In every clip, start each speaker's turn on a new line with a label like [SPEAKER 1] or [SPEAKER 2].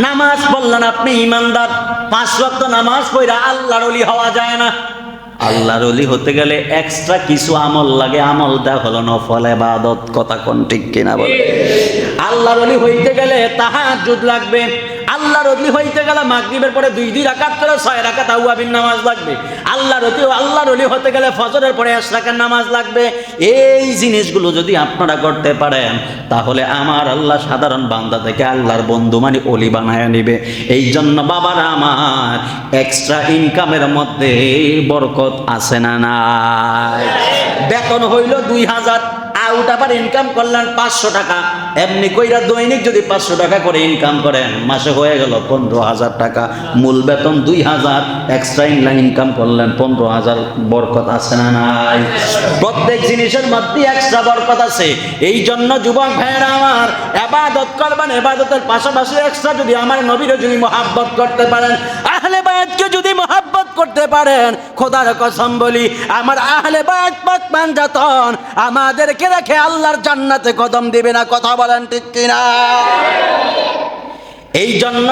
[SPEAKER 1] নামাজ পড়লেন আপনি ইমানদার। পাঁচ রক্ত নামাজ পড়া আল্লাহর অলি হওয়া যায় না। আল্লাহর অলি হতে গেলে এক্সট্রা কিছু আমল লাগে। আমলটা হলো নফল এবাদত কথা কোন ঠিক কিনা বলে? আল্লাহর অলি হইতে গেলে তাহাজ্জুদ লাগবে। আল্লাহর অলি হইতে গেলে মাগরিবের পরে দুই দুই রাকাত করে ছয় রাকাত আউয়াবিন নামাজ লাগবে। আল্লাহর অলি আল্লাহর অলি হতে গেলে ফজরের পরে এক রাকাত নামাজ লাগবে। এই জিনিসগুলো যদি আপনারা করতে পারেন, তাহলে আমার আল্লাহ সাধারণ বান্দা থেকে আল্লাহর বন্ধু মানে অলি বানায় নিবে। এই জন্য বাবারা আমার এক্সট্রা ইনকামের মধ্যে বরকত আছে না নাই? বেতন হইল দুই হাজার আউট আবার ইনকাম করলেন পাঁচশো টাকা। এমনি কইরা দৈনিক যদি পাঁচশো টাকা করে ইনকাম করেন, মাসে হয়ে গেল পনেরো হাজার টাকা। মূল বেতন দুই হাজার এক্সট্রা ইনকাম করলেন পনেরো হাজার, বরকত আছে না নাই? প্রত্যেক জিনিসের মধ্যে এক্সট্রা বরকত আছে। এই জন্য যুবক ভাইয়েরা আমার, এবাদত করবেন, এবাদতের পাশাপাশি এক্সট্রা যদি আমার নবীরও যদি মহাব্বত করতে পারেন আহলে বায়াতকে যদি মহাব্বত করতে পারেন, খোদার কসম বলি, আমার আহলে বায়াত পাক পাঞ্জাতন আমাদেরকে রেখে আল্লাহর জান্নাতে কদম দিবে না, কথা বলেন ঠিক কিনা? এই জন্য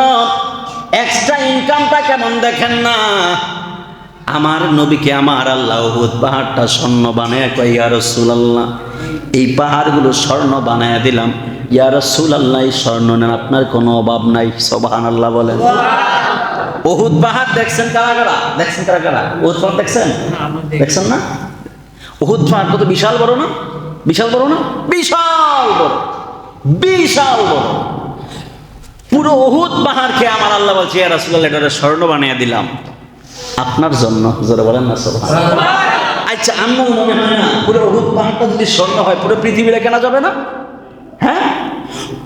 [SPEAKER 1] এক্সট্রা ইনকামটা কেমন দেখেন না? আমার নবীকে আমার আল্লাহ পাহাড়টা স্বর্ণ বানায় কয়, ইয়া রাসূলুল্লাহ, এই পাহাড়গুলো স্বর্ণ বানায় দিলাম। ইয়া রাসূলুল্লাহ, এই স্বর্ণ নেন, আপনার কোনো অভাব নাই। সুবহানাল্লাহ বলেন। উহুদ পাহাড় দেখছেন কারা কারা? দেখছেন কারা কারা? উহুদ পাহাড় দেখছেন? দেখছেন না? উহুদ পাহাড় কত বিশাল বড় না? বিশাল বড় না? বিশাল বড়। বিশাল বড়। পুরো উহুদ পাহাড়কে আমার আল্লাহ বলছে ইয়া রাসূলুল্লাহ এটা স্বর্ণ বানিয়ে দিলাম। আপনার জন্য। জোরে বলেন না সব আচ্ছা আমার মনে হয় না পুরো উহুদ পাহাড়টা যদি স্বর্ণ হয় পুরো পৃথিবীটা কেনা যাবে না? হ্যাঁ?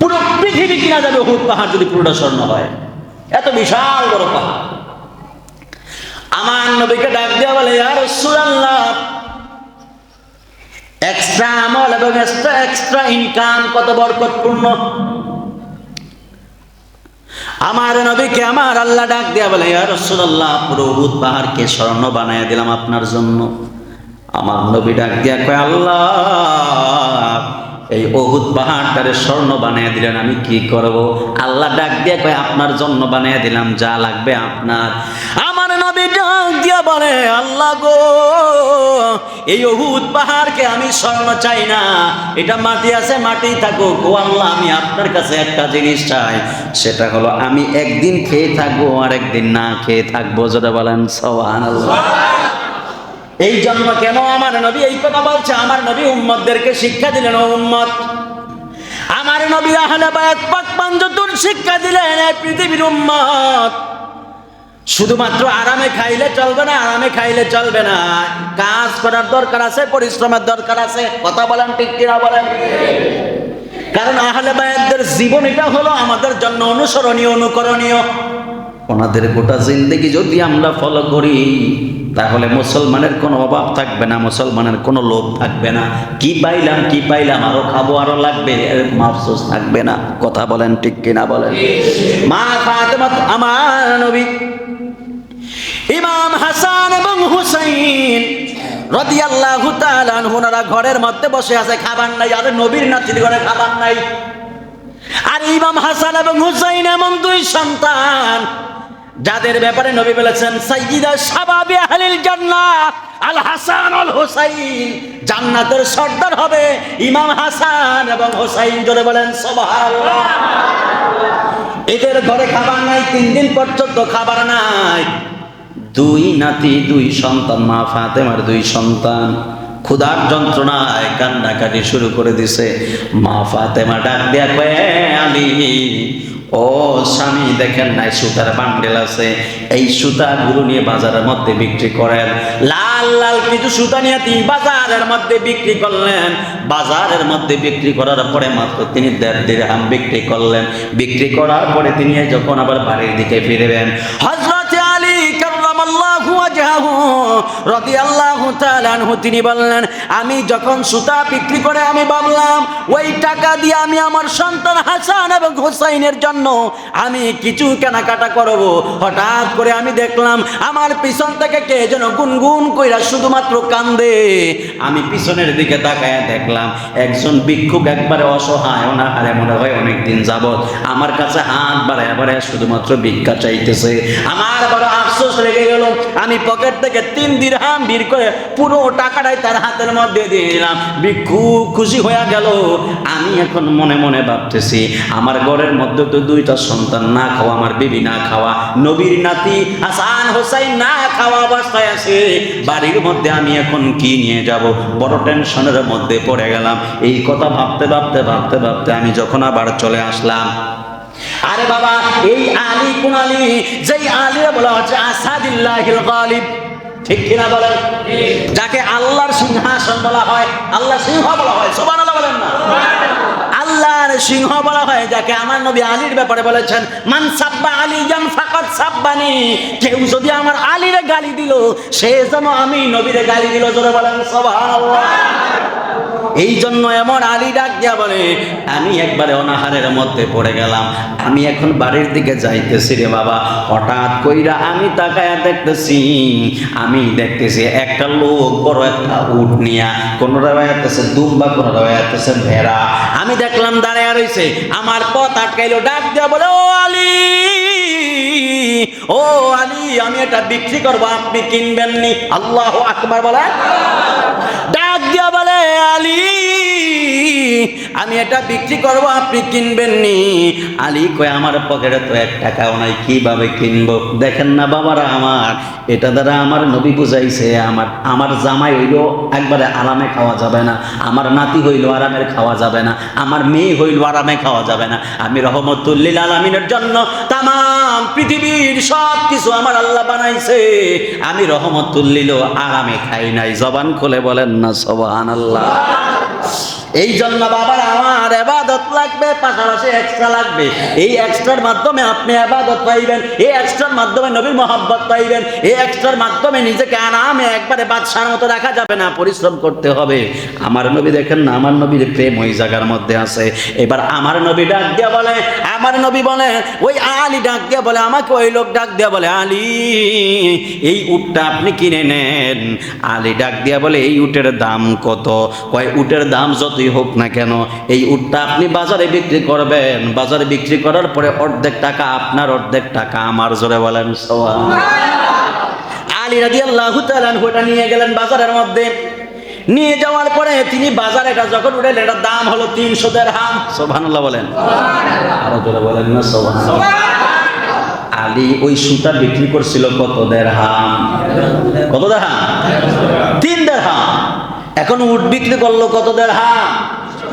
[SPEAKER 1] পুরো পৃথিবী কিনা যাবে উহুদ পাহাড় যদি পুরোটা স্বর্ণ হয়। এত বিশাল বড় পাহাড়। আমার নবীকে ডাক দেওয়া বলে, ইয়া রাসূলুল্লাহ এক্সট্রা আমল এবং এক্সট্রা এক্সট্রা ইনকাম কত বরকতপূর্ণ। আমার নবীকে আমার আল্লাহ ডাক দেয়া বলে, ইয়া রাসূলুল্লাহ, পুরো উহুদ পাহাড়কে স্বর্ণ বানায় দিলাম আপনার জন্য। আমার নবী ডাক দিয়া কয়, আল্লাহ এই অহুদ পাহাড়টারে স্বর্ণ বানিয়ে দিলেন, আমি কি করব? আল্লাহ ডাক দিয়ে কয়, আপনার জন্য বানিয়ে দিলাম, যা লাগবে আপনার। আমার নবী ডাক দিয়া বলে, আল্লাহ গো, এই অহুদ পাহাড়কে আমি স্বর্ণ চাই না। এটা মাটি আছে, মাটি থাকুক। ও আল্লাহ, আমি আপনার কাছে একটা জিনিস চাই। সেটা হলো, আমি একদিন খেয়ে থাকব আর একদিন না খেয়ে থাকব। যেটা বলেন সবান এই জন্য কেন আমার নবী? এই কথা বলছে, আমার নবী উম্মতদেরকে শিক্ষা দিলেন, ও উম্মত। আমার নবী আহলে বায়াত পাক শিক্ষা দিলেন এই পৃথিবীর উম্মত। শুধুমাত্র আরামে খাইলে চলবে না, আরামে খাইলে চলবে না। কাজ করার দরকার আছে, পরিশ্রমের দরকার আছে, কথা বলেন ঠিক কিনা বলেন? কারণ আহলে বায়াতদের জীবন এটা হলো আমাদের জন্য অনুসরণীয়, অনুকরণীয়। ওনাদের গোটা জিন্দগি যদি আমরা ফলো করি তাহলে মুসলমানের কোনো অভাব থাকবে না, মুসলমানের কোনো লোভ থাকবে না। কি পাইলাম কি পাইলাম, আরও খাব, আরও লাগবে এরকম আফসোস থাকবে না। কথা বলেন ঠিক কিনা বলেন? মা ফাতেমা আমার নবী, ইমাম হাসান এবং হুসাইন রাদিয়াল্লাহু তাআলা আনহুরা ঘরের মধ্যে বসে আছে, খাবার নাই, আর নবীর নাতির ঘরে খাবার নাই। আর ইমাম হাসান এবং হুসাইন এমন দুই সন্তান যাদের ব্যাপারে নবী বলেছেন, সাইয়্যিদা শাবাবি আহলিল জান্নাহ, আল হাসান আল হুসাইন। জান্নাতের সর্দার হবে ইমাম হাসান এবং হুসাইন। জোরে বলেন, সুবহানাল্লাহ। এদের ঘরে খাবার নাই, তিন দিন পর্যন্ত খাবার নাই। দুই নাতি, দুই সন্তান, মা ফাতেমার দুই সন্তান। ক্ষুধার যন্ত্রণায় কান্নাকাটি শুরু করে দিছে। মা ফাতেমা ডাক দিয়া আলী, ও স্বামী, দেখেন নাই সুতার বান্ডেল আছে। এই সুতাগুলো নিয়ে বাজারের মধ্যে বিক্রি করেন। লাল লাল কিছু সুতা নিয়ে তিনি বাজারের মধ্যে বিক্রি করলেন। বাজারের মধ্যে বিক্রি করার পরে মাত্র তিনি দেড় দিরহাম বিক্রি করলেন। বিক্রি করার পরে তিনি যখন আবার বাড়ির দিকে ফিরবেন হজরত তিনি বললেন, আমি যখন সুতা বিক্রি করে আমি ভাবলাম, ওই টাকা দিয়ে আমি আমার সন্তান হাসান এবং হুসাইনের জন্য আমি কিছু কেনাকাটা করব। হঠাৎ করে আমি দেখলাম, আমার পিছন থেকে কে যেন গুনগুন কইরা শুধুমাত্র কান্দে। আমি পিছনের দিকে তাকায় দেখলাম, একজন ভিক্ষুক একবারে অসহায় অনাহারে মনে হয় অনেকদিন যাবত আমার কাছে হাত বাড়ায় বাড়ায় শুধুমাত্র ভিক্ষা চাইতেছে। আমার বড় আফসোস লেগে গেল। আমি পকেট থেকে তিন দিরহাম বের করে পুরো টাকাটাই তার হাতের মধ্যে দিয়ে দিলাম। ভিক্ষুক খুশি হয়ে গেল। আমি এখন মনে মনে ভাবতেছি, আমার ঘরের মধ্যে তো দুইটা সন্তান না খাওয়া, আমার বিবি না খাওয়া, নবীর নাতি হাসান হোসাইন না খাওয়া অবস্থায় আছে। বাড়ির মধ্যে আমি এখন কি নিয়ে যাব? বড় টেনশনের মধ্যে পড়ে গেলাম। এই কথা ভাবতে ভাবতে ভাবতে ভাবতে আমি যখন আবার চলে আসলাম আরে বাবা, এই আলী কোন আলী? যেই আলীরা বলা হচ্ছে আসাদিল্লাহিল গালিব। ঠিক কিনা বলেন? যাকে আল্লাহর সিংহাসন বলা হয় আল্লাহ সিংহ বলা হয়। সুবহানাল্লাহ বলেন না। আল্লাহর সিংহ বলা হয় যাকে আমার নবী আলীর ব্যাপারে বলেছেন, মান সাব্বা আলী জান ফাকাত সাব্বানি। কেউ যদি আমার আলীরে গালি দিল, সে যেন আমি নবীরে গালি দিল, জোরে বলেন, সুবহানাল্লাহ। এই জন্য এমন আলী ডাক দিয়া বলে, আমি একবারে অনাহারের মধ্যে পড়ে গেলাম। আমি এখন বাড়ির দিকে যাইতেছি রে বাবা। হঠাৎ কইরা আমি তাকায়া দেখতেছি, আমি দেখতেছি একটা লোক, বড় একটা উট নিয়া। কোন রায়াতেছে দুম্বা কোন রায়াতেছে ভেড়া। আমি দেখলাম দাঁড়ায় রয়েছে আমার পথ আটকাইলো, ডাক দেওয়া বলে, ও আলী ও আলী, আমি এটা বিক্রি করব, আপনি কিনবেন নি আল্লাহ আকবার বলে। আলী, আমি এটা বিক্রি করব, আপনি কিনবেন নি আলী কয়, আমার পকেটে তো এক টাকাও নাই, কীভাবে কিনবো? দেখেন না বাবারা আমার, এটা দ্বারা আমার নবী বুঝাইছে, আমার আমার জামাই হইল একবারে আরামে খাওয়া যাবে না, আমার নাতি হইল আরামের খাওয়া যাবে না, আমার মেয়ে হইল আরামে খাওয়া যাবে না। আমি রহমতুল্লিল আলমিনের জন্য তাম পৃথিবীর সব কিছু আমার আল্লাহ বানাইছে। আমি রহমতুল্লিল আরামে খাই নাই। জবান খুলে বলেন না সবান আল্লাহ এই জন্য বাবার, আমার এবাদত লাগবে, পাশাপাশি এক্সট্রা লাগবে। এই এক্সট্রার মাধ্যমে আপনি এবাদত পাইবেন, এই এক্সট্রার মাধ্যমে নবীর মহাব্বত পাইবেন, এই এক্সট্রার মাধ্যমে নিজেকে আরামে একবারে বাদশার মতো রাখা যাবে না, পরিশ্রম করতে হবে। আমার নবী দেখেন না, আমার নবীর প্রেম ওই জায়গার মধ্যে আছে। এবার আমার নবী ডাক দিয়া বলে, আমার নবী বলে, ওই আলী ডাক দিয়া বলে, আমাকে ওই লোক ডাক দিয়া বলে, আলী, এই উটটা আপনি কিনে নেন। আলী ডাক দিয়া বলে, এই উটের দাম কত? কয়, উটের দাম যতই হোক না কেন, এই উটটা আপনি বাজারে বিক্রি করবেন। বাজারে বিক্রি করার পরে অর্ধেক টাকা আপনার, অর্ধেক টাকা আমার, জোরে বলেন আলী রাজি আল্লাহ ওটা নিয়ে গেলেন বাজারের মধ্যে। নিয়ে যাওয়ার পরে তিনি বাজারে এটা যখন উঠলেন এটার দাম হলো তিনশো দেড় হাম সোভানুল্লাহ বলেন। আরও জোরে বলেন না সোভান আলী ওই সুতা বিক্রি করছিল কত দেড় হাম কত দেড় হাম তিন দেড় হাম এখন উট বিক্রি করল কত দেড় হাম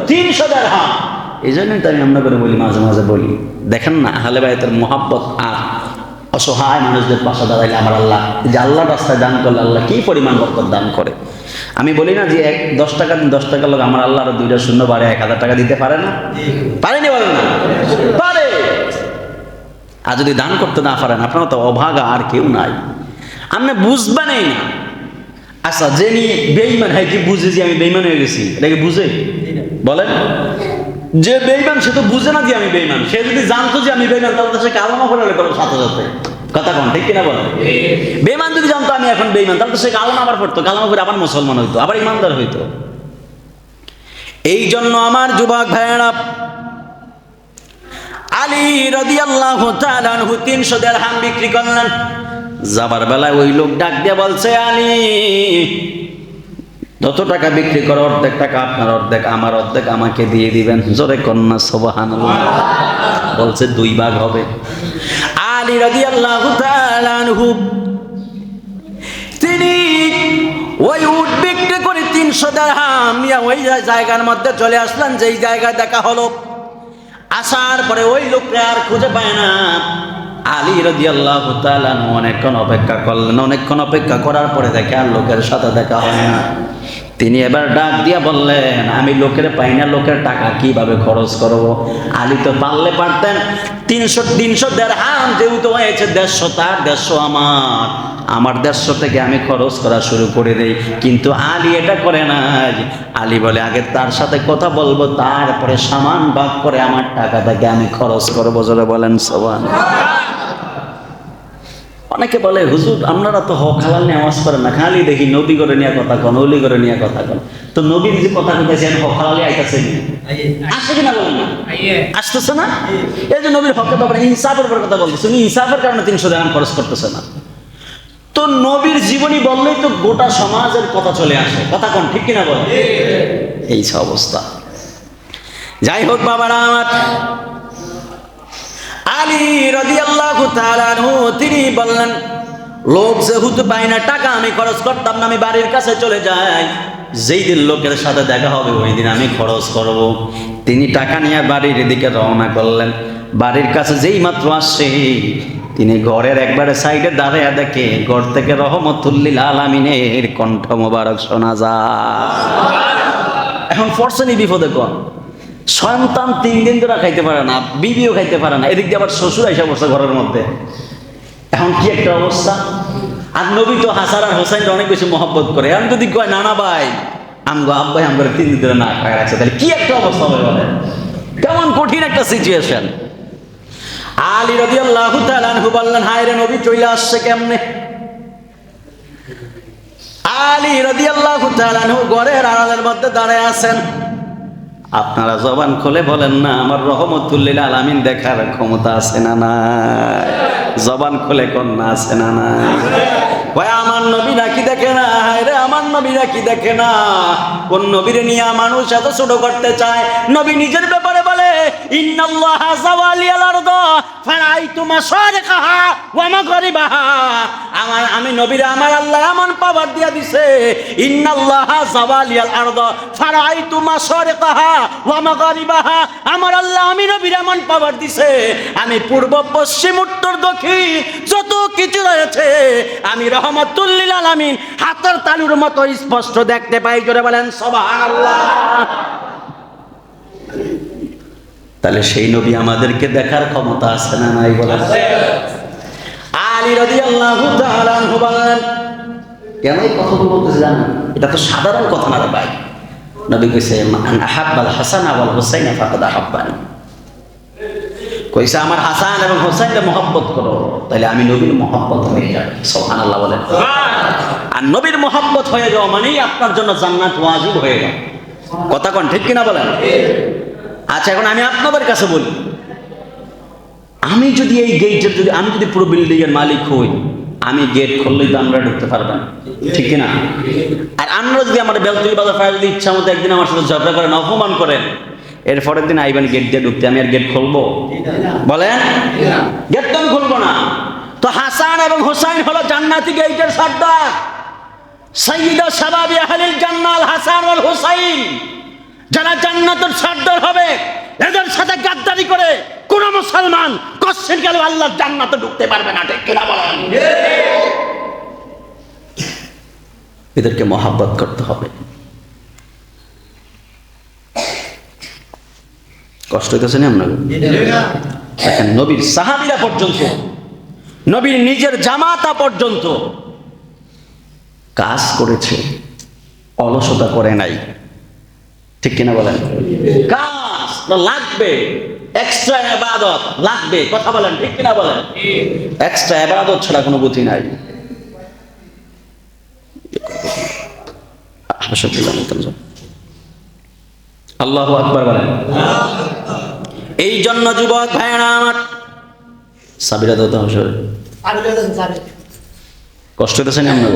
[SPEAKER 1] তিনশো দেড় হাম এই জন্যই তো আমি আমরা করে বলি, মাঝে মাঝে বলি। দেখেন না, আহলে বাইতের মোহাব্বত আর অসহায় মানুষদের পাশে দাঁড়াইলে আমার আল্লাহ যে আল্লাহ রাস্তায় দান করলে আল্লাহ কি পরিমাণ বরকত দান করে? আমি বলি না যে এক, দশ টাকা দশ টাকা লোক আমার আল্লাহ আরও দুইটা শূন্য বাড়ে, এক হাজার টাকা দিতে পারে না? পারেনি বলেন না? পারে। আর যদি দান করতে না পারেন, আপনার তো অভাগা আর কেউ নাই। আপনি বুঝবেনই না। আচ্ছা যে নি বেইমান হয়, কি বুঝে যে আমি বেইমান হয়ে গেছি? এটা কি বুঝে? বলেন। যে বেইমান সে তো বুঝে না যে আমি বেইমান সে যদি জানতো যে আমি বেইমান তাহলে সে কালামা করে করো সাথে সাথে। কথা কোন, ঠিক কিনা বলেন? বেইমান যদি জানতো আমি এখন বেইমান তাহলে তো সে কালামা আবার পড়তো, কালামা করে আবার মুসলমান হইতো, আবার ইমানদার হইতো। এই জন্য আমার যুবক ভাইয়েরা, আলী রাদিয়াল্লাহু তাআলা আনহু 300 দিরহাম বিক্রি করলেন। যাবার বেলায় ওই লোক ডাক দিয়ে বলছে, আলী, যত টাকা বিক্রি করো, অর্ধেক টাকা আপনার অর্ধেক, আমার অর্ধেক আমাকে দিয়ে দিবেন। জোরে কন্যা সোবাহান বলছে, দুই ভাগ হবে। আলী তাআলা আনহু, তিনি ওই উট বিক্রি করে তিনশো দেড়হাম ওই জায়গার মধ্যে চলে আসলেন, যেই জায়গায় দেখা হলো। আসার পরে ওই লোকটা আর খুঁজে পায় না। আলী রদি আল্লাহ অনেকক্ষণ অপেক্ষা করলেন। অনেকক্ষণ অপেক্ষা করার পরে দেখে আর লোকের সাথে দেখা হয় না। তিনি এবার ডাক দিয়া বললেন, আমি লোকের পাই না, লোকের টাকা কীভাবে খরচ করব? আলী তো পারলে পারতেন। তিনশো তিনশো দেড় হাম যেহেতু হয়েছে, দেড়শো তার, দেড়শো আমার। আমার দেড়শো থেকে আমি খরচ করা শুরু করে দেই। কিন্তু আলী এটা করে নাই। আলী বলে, আগে তার সাথে কথা বলব, তারপরে সামান ভাগ করে আমার টাকাটাকে আমি খরচ করব। জোরে বলেন সবান অনেকে বলে হুজুর আপনারা তো হক হালাল নিয়ে আওয়াজ করেন না। খালি দেখি নবী করে নিয়ে কথা কন অলি করে নিয়ে কথা কন। তো নবীর যে কথা কইতেছেন হক হালালে আইতাছে নি? আসছে কিনা বলেন না? আসতেছে না? এই যে নবীর হকের ব্যাপারে ইনসাফের ব্যাপারে কথা বলতেছে উনি ইনসাফের কারণে তিনশো দেড়হাম খরচ করতেছে না। তো নবীর জীবনী বললেই তো গোটা সমাজের কথা চলে আসে। কথা কোন ঠিক কিনা বল এই সব অবস্থা। যাই হোক বাবারা আমার। আলী তাআলা আনহু, তিনি বললেন লোক যেহেতু পাই না, টাকা আমি খরচ করতাম না, আমি বাড়ির কাছে চলে যাই। যেই দিন লোকের সাথে দেখা হবে, ওই দিন আমি খরচ করব। তিনি টাকা নিয়ে বাড়ির এদিকে রওনা করলেন। বাড়ির কাছে যেই মাত্র আসছে তিনি ঘরের একবারে সাইডে দাঁড়িয়ে দেখে, ঘর থেকে রহমতুল্লিল আলামিনের কণ্ঠ মোবারক শোনা যায়। এখন ফরসেনি বিপদে কন। সন্তান তিন দিন ধরে খাইতে পারে না, বিবিও খাইতে পারে না, এদিক দিয়ে আবার শ্বশুর এসে বসে ঘরের মধ্যে। এখন কি একটা অবস্থা? আর নবী তো হাসার আর হোসেন অনেক বেশি মহব্বত করে। এখন যদি কয়, নানা ভাই, আমগো আব্বাই আমগো তিন দিন ধরে না খায় রাখছে তাহলে কি একটা অবস্থা হবে বলে কেমন কঠিন একটা সিচুয়েশন আলী রবি আল্লাহ তালু বললেন, হায় রে নবী চলে আসছে কেমনে? আলী রদি আল্লাহ তালু ঘরের আড়ালের মধ্যে দাঁড়ায় আছেন। আপনারা জবান খুলে বলেন না, আমার রহমতুল্লিল আলামিন দেখার ক্ষমতা আছে না নাই? জবান খুলে কন্যা আছে না না ভাই আমার নবী নাকি দেখে না? রে, আমার নবী নাকি দেখে না? কোন নবীরে নিয়ে মানুষ এত ছোট করতে চায়? নবী নিজের ব্যাপারে বলে, ইন্নাল্লাহ জাওয়ালি আল আরদ, ফারাইতু মাশারিকাহা ওয়া মাগরিবাহা। আমার, আমি নবীরে আমার আল্লাহ এমন পাওয়ার দিয়া দিছে, ইন্নাল্লাহ জাওয়ালি আল আরদ, ফারাইতু মাশারিকাহা ওয়া মাগরিবাহা আমার আল্লাহ আমি নবীর এমন পাওয়ার দিছে। আমি পূর্ব পশ্চিম উত্তর দক্ষিণ যত কিছু রয়েছে আমি রহমতুল্লিল আলামিন হাতের তালুর মতো স্পষ্ট দেখতে পাই জোরে বলেন সুবহানাল্লাহ। তাহলে সেই নবী আমাদেরকে দেখার ক্ষমতা আছে না নাই বলেন? আলী রাদিয়াল্লাহু তাআলা বলেন কেন এই কথাগুলো বলতেছে জানেন? এটা তো সাধারণ কথা না ভাই। নবী কইছে মান আহাব্বাল হাসান ওয়াল হুসাইন ফাকাদ আহাব্বানি। কইছে আমার হাসান এবং হোসেনকে মহব্বত করো তাহলে আমি নবীর মহব্বত হয়ে যাবে। সুবহানাল্লাহ বলেন। আর নবীর মহব্বত হয়ে যাওয়া মানেই আপনার জন্য জান্নাত ওয়াজিব হয়ে গেল কথা কোন ঠিক কিনা বলেন? আচ্ছা এখন আমি আপনাদের কাছে বলি আমি যদি এই গেটের যদি আমি যদি পুরো বিল্ডিং মালিক হই আমি গেট খুললেই তো আমরা ঢুকতে পারবেন। ঠিক কিনা? আর আমরা যদি আমার বেলতুলি বাজার ফায়ার যদি ইচ্ছা মতো একদিন আমার সাথে ঝগড়া করেন, অপমান করেন, এর পরের দিন আইবেন গেট দিয়ে ঢুকতে, আমি আর গেট খুলবো। বলেন? গেট তো আমি খুলবো না। তো হাসান এবং হোসাইন হলো জান্নাতি গেটের সর্দার। সৈয়দা সাবাবি আহলিল জান্নাল হাসান ওয়াল হোসাইন। যারা জান্নাতের সর্দার হবে, এদের সাথে গাদ্দারি করে কোন মুসলমান কশ্চিন গেল আল্লাহর জান্নাতে ঢুকতে পারবে না, ঠিক কিনা বলেন? এদেরকে মহাব্বত করতে হবে। কষ্ট হইতেছে না আপনাকে দেখেন, নবীর সাহাবিরা পর্যন্ত, নবীর নিজের জামাতা পর্যন্ত কাজ করেছে, অলসতা করে নাই। ঠিক কিনা বলেন? কাজ লাগবে এক্সট্রা এবাদত লাগবে কথা বলেন ঠিক কিনা বলেন? এক্সট্রা এবাদত ছাড়া কোনো বুদ্ধি নাই। আল্লাহ আকবার বলেন। এই জন্য যুবক ভাইয়েরা আমার সাবিরা দত হাসরে কষ্ট হইতেছে না আপনার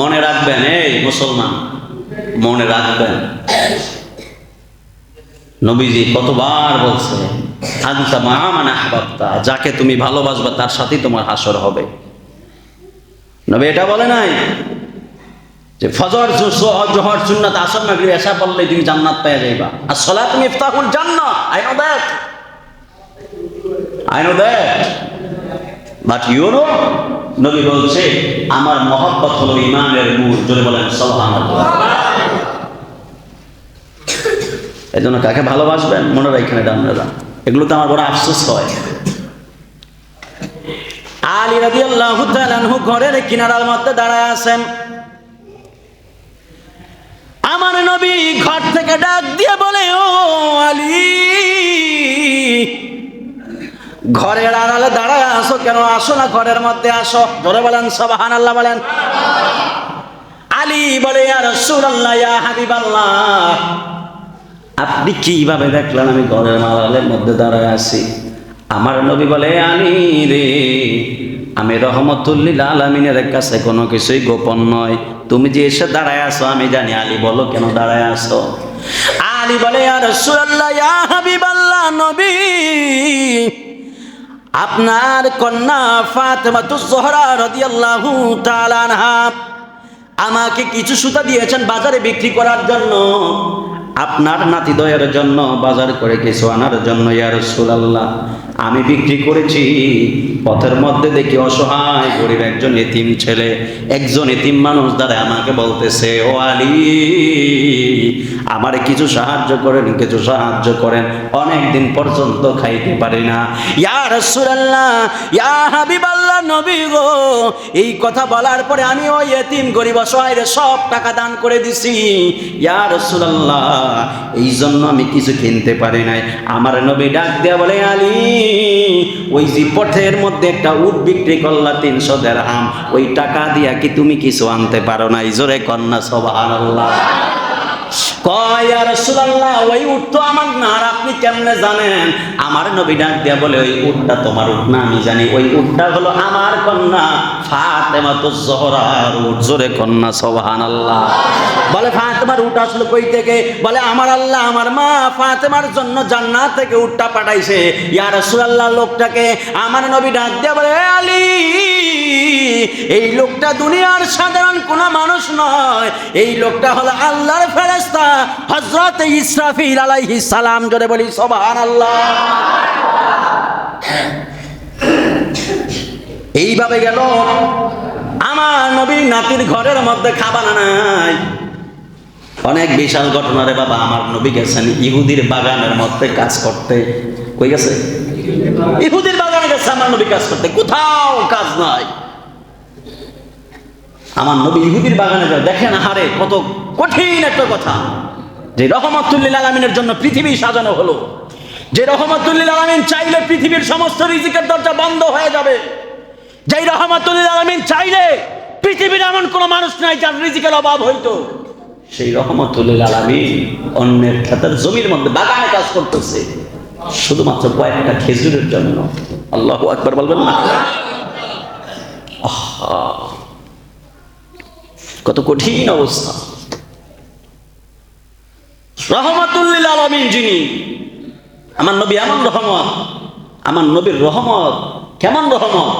[SPEAKER 1] মনে রাখবেন, এই মুসলমান, মনে রাখবেন। নবীজি কতবার বলছে আহবাবতা যাকে তুমি ভালোবাসবা তার সাথেই তোমার হাসর হবে। নবী এটা বলে নাই যে, ফজর জোহর সুন্নাত, আসর, মাগরিব এসা বললে তুমি জান্নাত পেয়ে যাইবা। আর সলাত মিফতাহুল জান্নাহ I know that I know that but you know নবী বলছে, আমার মহব্বত হলো ইমানের মূল জোরে বলেন, সুবহানাল্লাহ। এই জন্য কাকে ভালোবাসবেন? মনে রাখেন এটা আপনারা। এগুলো তো আমার বড় আফসোস হয়। আলী তাআলা আনহু ঘরের কিনারার মধ্যে দাঁড়ায় আছেন। আমার নবী ঘর থেকে ডাক দিয়ে বলে, ও আলী ঘরের আড়ালে দাঁড়ায় আসো কেন? আসো না ঘরের মধ্যে আসো। ধরে বলেন সবাহান আল্লাহ বলেন। আলী বলে আর সুরাল্লাহ হাবিবাল্লাহ। আপনি কীভাবে দেখলেন আমি ঘরের আড়ালের মধ্যে দাঁড়ায় আছি? আমার নবী বলে, আলী রে, আমি রহমতুল্লিল আলমিনের কাছে কোনো কিছুই গোপন নয়। তুমি যে এসে দাঁড়ায় আসো আমি জানি। আলী বলো, কেন দাঁড়ায় আসো আলী বলে আর সুরাল্লাহ হাবিবাল্লাহ, নবী। আপনার কন্যা ফাতেমাতুজ তো সোহরা তাআলা আনহা আমাকে কিছু সুতা দিয়েছেন বাজারে বিক্রি করার জন্য। আপনার নাতিদয়ের জন্য, বাজার করে কিছু আনার জন্য, ইয়া রাসূলুল্লাহ। আমি বিক্রি করেছি। পথের মধ্যে দেখি অসহায়, গরিব একজন এতিম ছেলে, একজন এতিম মানুষ দ্বারা আমাকে বলতেছে, ও আলী, আমার কিছু সাহায্য করেন, কিছু সাহায্য করেন অনেক দিন পর্যন্ত খাইতে পারি না। ইয়া রাসূলুল্লাহ, ইয়া হাবিবাল্লাহ নবী গো, এই কথা বলার পরে আমি ওই এতিম, গরিব, অসহায় সব টাকা দান করে দিছি। ইয়া রাসূলুল্লাহ, এই জন্য আমি কিছু কিনতে পারি নাই। আমার নবী ডাক দেয়া বলে, আলী, ওই যে পথের মধ্যে একটা উট বিক্রি করলা তিনশো দেড় আম ওই টাকা দিয়া কি তুমি কিছু আনতে পারো না ইজোরে কন্যা, সুবহানাল্লাহ। কয় আমার আল্লাহ, আমার মা ফাতেমার জন্য জান্নাত থেকে উটটা পাঠাইছে। ইয়া রাসূলুল্লাহ, লোকটাকে? আমার নবী ডাক দিয়া বলে, "এ আলী, এই লোকটা দুনিয়ার সাধারণ কোনো মানুষ নয়, এই লোকটা হলো আল্লাহর ফেরেশতা হযরত ইসরাফিল আলাইহিস সালাম জোরে বলি, সুবহানাল্লাহ। এইভাবে গেল, আমার নবী নাতির ঘরের মধ্যে খাবার নাই। অনেক বিশাল ঘটনা রে বাবা, আমার নবী গেছেন ইহুদির বাগানের মধ্যে কাজ করতে। কই গেছে? ইহুদির বাগানে গেছে, আমার নবী কাজ করতে। কোথাও কাজ নাই। আমার নবী ইহুদির বাগানে যায় দেখেন হারে কত কঠিন একটা কথা। যে রহমতুল্লিল আলমিনের জন্য পৃথিবী সাজানো হলো, যে রহমতুল্লিল আলমিন চাইলে পৃথিবীর সমস্ত রিজিকের দরজা বন্ধ হয়ে যাবে, যেই রহমতুল্লিল আলমিন চাইলে পৃথিবীর এমন কোনো মানুষ নাই যার রিজিকের অভাব হইতো, সেই রহমতুল্লিল আলমিন অন্যের খেতের জমির মধ্যে বাগানে কাজ করতেছে, শুধুমাত্র কয়েকটা খেজুরের জন্য। আল্লাহ একবার বলবেন না? আহা। কত কঠিন অবস্থা। রহমতুল্লিল আলমিন যিনি, আমার নবী এমন রহমত, আমার নবীর রহমত, কেমন রহমত?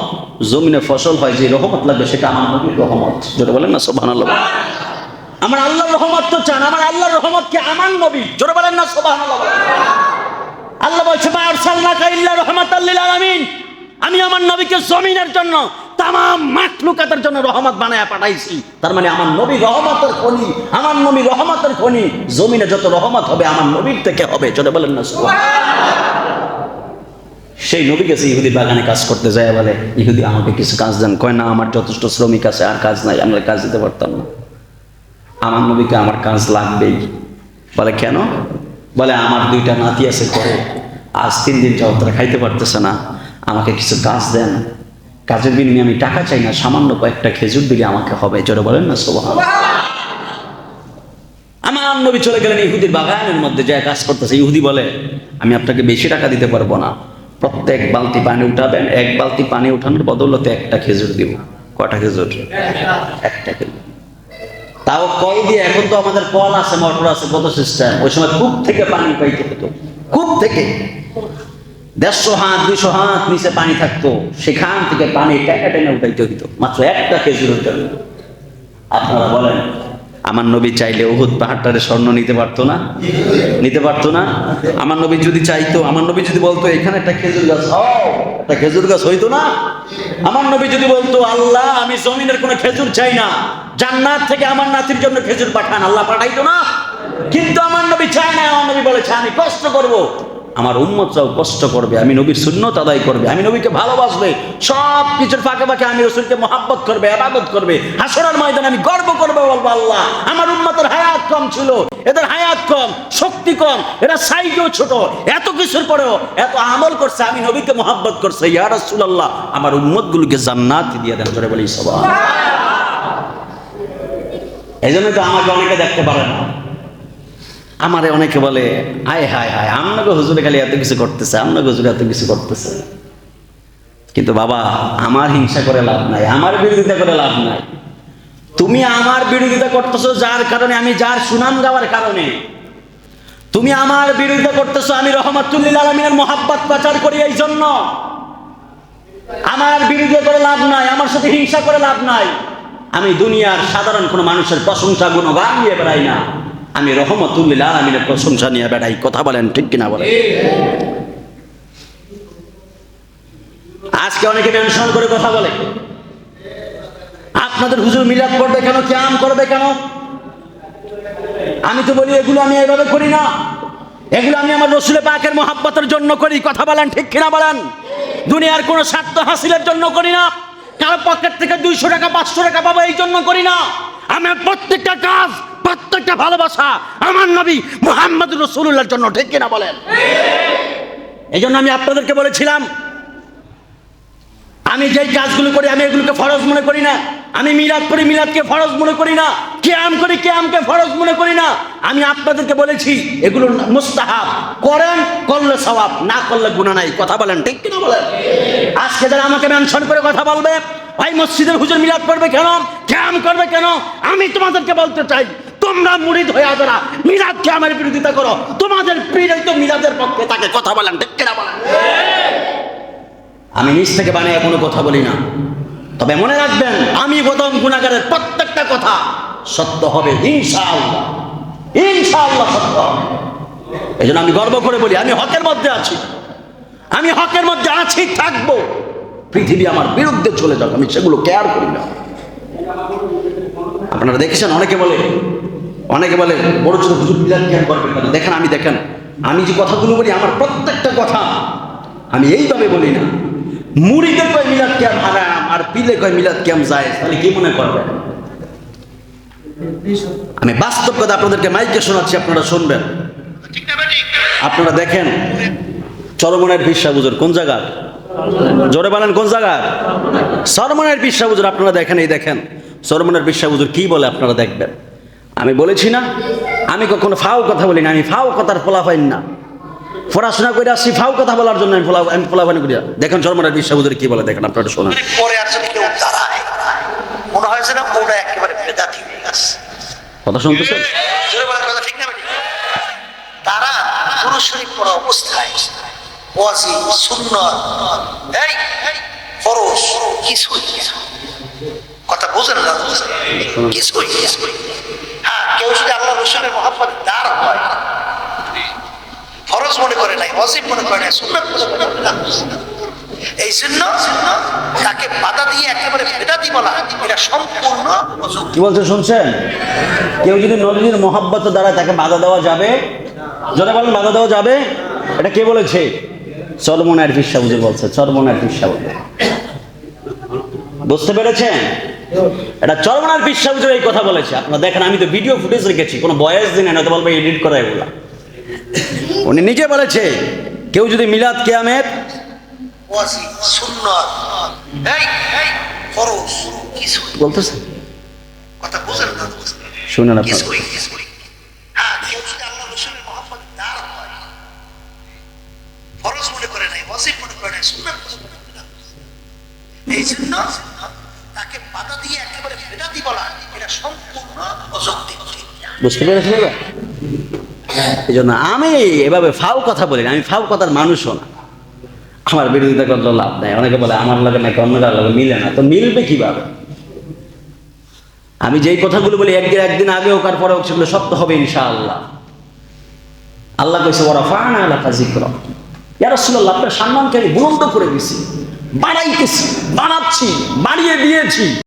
[SPEAKER 1] জমিনে ফসল হয়, যে রহমত লাগবে সেটা আমার নবীর রহমত। যেটা বলেন না সোভান আল্লাহ আমার আল্লাহর রহমত তো চান, আমার আল্লাহর রহমত কে আমার নবী? জোরে বলেন না সোভান আল্লাহ বলছে, মা ইল্লা রাহমাতাল আলামিন। আমি আমার নবীকে জমিনের জন্য তাম মাখলুকাতের জন্য রহমত বানায়া পাঠাইছি। তার মানে আমার নবী রহমতের খনি, আমার নবী রহমতের খনি, জমিনে যত রহমত হবে আমার নবীর থেকে হবে। চলে বলেন না সেই নবী গেছে ইহুদি বাগানে কাজ করতে, যায় বলে, ইহুদি, আমাকে কিছু কাজ দেন। কয়, না, আমার যথেষ্ট শ্রমিক আছে, আর কাজ নাই আমরা কাজ দিতে পারতাম না। আমার নবীকে আমার কাজ লাগবেই। বলে, কেন? বলে, আমার দুইটা নাতি আছে করে আজ তিন দিন যাও তারা খাইতে পারতেছে না, আমাকে কিছু কাজ দেন। কাজের বিনিময়ে আমি টাকা চাই না, সামান্য কয়েকটা খেজুর দিলে আমাকে হবে। জোরে বলেন না সোভা আমার নবী চলে গেলেন ইহুদির বাগানের মধ্যে যা কাজ করতেছে। ইহুদি বলে, আমি আপনাকে বেশি টাকা দিতে পারব না। প্রত্যেক বালতি পানি উঠাবেন, এক বালতি পানি উঠানোর বদলতে একটা খেজুর দিব। কটা খেজুর? একটা খেজুর। তাও কল দিয়ে, এখন তো আমাদের কল আছে, মোটর আছে কত সিস্টেম ওই সময় কূপ থেকে পানি পাইতে হতো। কূপ থেকে। দেড়শো হাত, দুইশো হাত নিচে পানি থাকতো, সেখান থেকে পানি টেকা টেনে উঠাইতে হইতো। মাত্র একটা খেজুরের জন্য আপনারা বলেন, আমার নবী চাইলে উহুদ পাহাড়টারে স্বর্ণ নিতে পারতো না? নিতে পারতো না? আমার নবী যদি চাইতো, আমার নবী যদি বলতো, এখানে একটা খেজুর গাছ একটা খেজুর গাছ হইতো না? আমার নবী যদি বলতো, আল্লাহ, আমি জমিনের কোনো খেজুর চাই না। জান্নাত থেকে আমার নাতির জন্য খেজুর পাঠান, আল্লাহ পাঠাইতো না? কিন্তু আমার নবী চায় না, আমার নবী বলেছে আমি কষ্ট করব। আমার উম্মতরাও কষ্ট করবে, আমি নবীর সুন্নত আদায় করবে, আমি নবীকে ভালোবাসবে, সব কিছুর ফাঁকে ফাঁকে আমি রসুলকে মহাব্বত করবে, আবাদত করবে, হাসরার ময়দানে আমি গর্ব করবে বলব আল্লাহ। আমার উম্মতের হায়াত কম ছিল, এদের হায়াত কম, শক্তি কম, এরা সাইজও ছোট, এত কিছুর পরেও এত আমল করছে, আমি নবীকে মহাব্বত করছে। ইয়া রাসূলুল্লাহ, আমার উম্মত গুলোকে জান্নাত দিয়ে দেন করে বলি সবাই এই জন্য তো আমাকে অনেকে দেখতে পারে না। আমারে অনেকে বলে, আয়, হায় হায় আমনাকে হুজুরে খালি এত কিছু করতেছে আপনাকে হুজুরে এত কিছু করতেছে। কিন্তু বাবা, আমার হিংসা করে লাভ নাই, আমার বিরোধিতা করে লাভ নাই। তুমি আমার বিরোধিতা করতেছো যার কারণে আমি যার সুনাম গাওয়ার কারণে। তুমি আমার বিরোধিতা করতেছো, আমি রহমাতুল্লিল আলমিনের মোহাব্বত পাচার করি এই জন্য। আমার বিরোধিতা করে লাভ নাই, আমার সাথে হিংসা করে লাভ নাই। আমি দুনিয়ার সাধারণ কোনো মানুষের প্রশংসা, গুণগান নিয়ে বেড়াই না। আমি রহমতুল্লিল আলমিনের প্রশংসা নিয়ে বেড়াই, কথা বলেন ঠিক কিনা বলেন? আজকে অনেকে মেনশন করে কথা বলে। আপনাদের হুজুর মিলাদ করবে কেন, ক্যাম করবে কেন? আমি তো বলি, এগুলো আমি এভাবে করি না। এগুলো আমি আমার রসুলে পাকের মহাব্বতের জন্য করি, কথা বলেন ঠিক কিনা বলেন? দুনিয়ার কোনো স্বার্থ হাসিলের জন্য করি না। কারও পকেট থেকে দুইশো টাকা, পাঁচশো টাকা পাবো, এই জন্য করি না। আমি প্রত্যেকটা কাজ প্রত্যেকটা ভালোবাসা আমার নবী মোহাম্মদ রসুল্লাহর জন্য, ঠিক কিনা বলেন? এই জন্য আমি আপনাদেরকে বলেছিলাম, আমি যেই কাজগুলো করি, আমি এগুলোকে ফরজ মনে করি না। আমি মিলাদ করি মিলাদকে ফরজ মনে করি না। কেয়াম করি, কেয়ামকে ফরজ মনে করি না। আমি আপনাদেরকে বলেছি, এগুলো মুস্তাহাব। করেন, করলে সওয়াব, না করলে গুণা নাই। কথা বলেন, ঠিক কিনা বলেন? আজকে যারা আমাকে মেনশন করে কথা বলবে, ভাই মসজিদের হুজুর মিলাদ করবে কেন? কেয়াম করবে কেন? আমি তোমাদেরকে বলতে চাই তোমরা মুরিদ হয়ে যারা মিলাদ আমার বিরোধিতা করো। তোমাদের পীড়িত তো মিলাদের পক্ষে তাকে কথা বলেন বলেন? আমি নিজ থেকে বানিয়ে কোনো কথা বলি না। তবে মনে রাখবেন, আমি প্রথম গুণাগারের প্রত্যেকটা কথা সত্য হবে, ইনশাআল্লাহ। সত্য এই জন্য আমি গর্ব করে বলি, আমি হকের মধ্যে আছি। আমি হকের মধ্যে আছি, থাকব। পৃথিবী আমার বিরুদ্ধে চলে যাবে আমি সেগুলো কেয়ার করি না। আপনারা দেখেছেন, অনেকে বলে অনেকে বলে, বড় ছোট হুজুর বিলাল কেয়ার করবেন কেন? দেখেন, আমি দেখেন, আমি যে কথাগুলো বলি, আমার প্রত্যেকটা কথা আমি এইভাবে বলি না। মুড়িতে কয় মিলাদ ক্যাম হারাম, আর পিলে কয় মিলাদ ক্যাম যায় তাহলে কি মনে করবেন আমি বাস্তব কথা আপনাদেরকে মাইকে শোনাচ্ছি, আপনারা শুনবেন। আপনারা দেখেন চরমনের পিসা বুজুর কোন জায়গা জোরে বলেন, কোন জায়গা সরমনের পিসা বুজুর আপনারা দেখেন, এই দেখেন সরমনের পিসা বুজুর কি বলে আপনারা দেখবেন? আমি বলেছি না আমি কখনো ফাও কথা বলি না আমি ফাও কথার ফলাফাইন না পড়াশোনা করে আসছি ফাও কথা বলার জন্য আমি ফোলা আমি ফোলাফানি করি। দেখেন চরমনের বিশ্বাবুদের কি বলে দেখেন আপনারা শোনান
[SPEAKER 2] পরে কেউ দাঁড়ায় মনে হয় যে না ওটা একেবারে বেদাতি হয়ে গেছে
[SPEAKER 1] কথা শুনতেছেন
[SPEAKER 2] কথা ঠিক না? তারা পড়া অবস্থায় ওয়াজি সুন্নত এই এই, ফরজ কিছুই না। কথা বোঝেন না কিছুই কিছুই কেউ আল্লাহ রসুলের হয়। ফরজ মনে করে নাই মনে করে নাই এই জন্য তাকে বাধা দিয়ে একেবারে বেদাতি বলা, এটা সম্পূর্ণ
[SPEAKER 1] কি বলছে শুনছেন? কেউ যদি নদীর মহাব্বত দ্বারা তাকে বাধা দেওয়া যাবে জনে বলেন, বাধা দেওয়া যাবে? এটা কে বলেছে? চরমনের বিশ্বাবুজুর বলছে চরমনের বিশ্বাবুজুর বুঝতে পেরেছেন? এটা চরমনার বিশ্বাবুজুর এই কথা বলেছে। আপনারা দেখেন আমি তো ভিডিও ফুটেজ রেখেছি কোনো বয়স দিন তো বলবে এডিট করা এগুলা। উনি নিজে বলেছে কেউ যদি মিলাদ কেয়ামের বলতেছে শুনেন আপনার।
[SPEAKER 2] হ্যাঁ ফরজ মনে করে নাই ওয়াজিব মনে করে নাই সুন্নত মনে করে না। এই জন্য
[SPEAKER 1] বুঝতে পেরেছেন এবার? এই জন্য আমি এভাবে ফাও কথা বলি আমি ফাও কথার মানুষও না। আমার বিরোধিতা করলে লাভ নাই। অনেকে বলে, আমার লাগে নাকি অন্য কারোর লাগে মিলে না। তো মিলবে কীভাবে? আমি যেই কথাগুলো বলি, একদিন একদিন আগে হোক আর পরে হোক, সেগুলো সত্য হবে ইনশাআল্লাহ। আল্লাহ কইছে ওরা ফানা এলাকা জিক্র ইয়া রাসূলুল্লাহ, আপনার সম্মানকে আমি বুলন্দ করে দিছি। বাড়াইতেছি বাড়াচ্ছি বাড়িয়ে দিয়েছি।